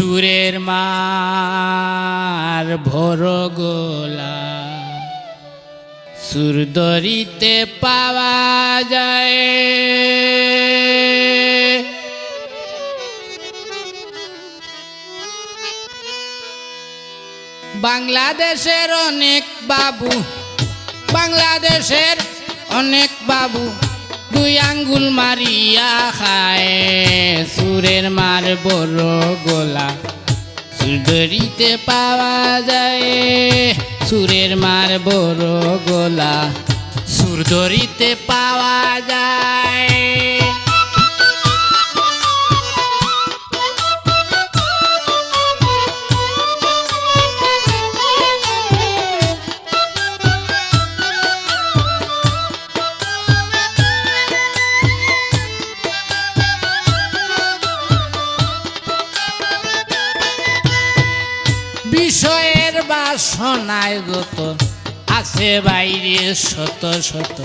সুরের মার ভোর গোলা। সুরদরিতে পাওয়া যায়। বাংলাদেশের অনেক বাবু বাংলাদেশের অনেক বাবু। দুই আঙ্গুল মারিয়া খায়। সুরের মার বড় গোলা। সুদরিতে পাওয়া যায়। সুরের মার বড় গোলা। সুরদরিতে পাওয়া যায়। বাসনায় যত আছে বাইরে শত শত।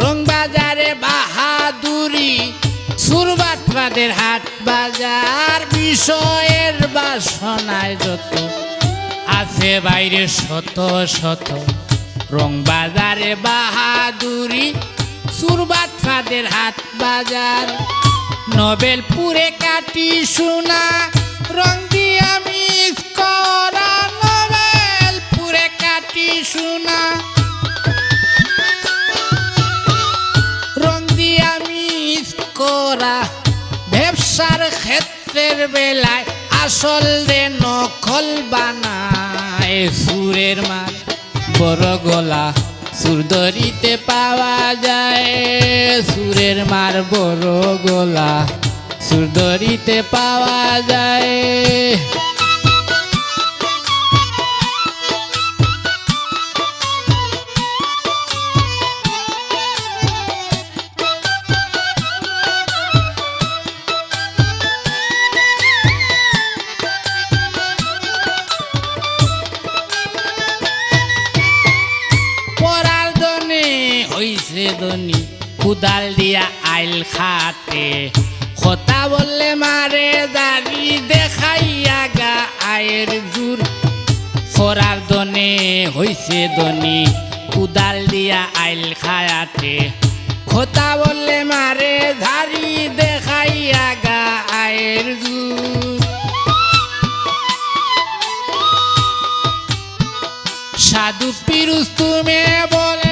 রং বাহাদুরি সুরবাটবাদের হাট বাজার বিষয়ের বাসনায় যত আছে বাইরে শত শত। রং বাজারে বাহাদুরি সুরবাটবাদের হাট বাজার। নোবেলপুরে কাটি সোনা, রং করা ব্যবসার ক্ষেত্রের বেলায় আসল দে নকল বানায়। সুরের মার বড় গলা সুরদরিতে পাওয়া যায়। সুরের মার বড় গলা সুরদরিতে পাওয়া যায়। হইছে কুদাল দিয়া আইল খাতে কথা বললে, মারে দাড়ি দেখাইয়া গা, আয়ের জুর। ফরার দনে হইছে দনি, কুদাল দিয়া আইল খায়াতে কথা বললে, মারে ধারি দেখাইয়া গা, আয়ের সাধু পিরুষ, তুমি বলে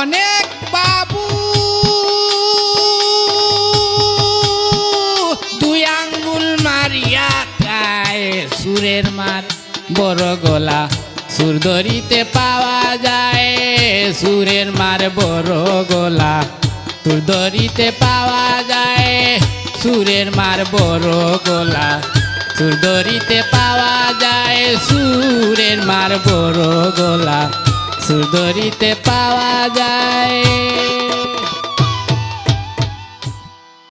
অনেক বাবু। দুই আঙ্গুল মারিয়া খায় সুরের মার, বড় গলা। সুরদরিতে পাওয়া যায়, সুরের মার বড় গলা। সুরদরিতে পাওয়া যায়, সুরের মার বড় গলা। সুরদরিতে পাওয়া যায়, সুরের মার বড় গলা। সুরদরিতে পাওয়া যায়।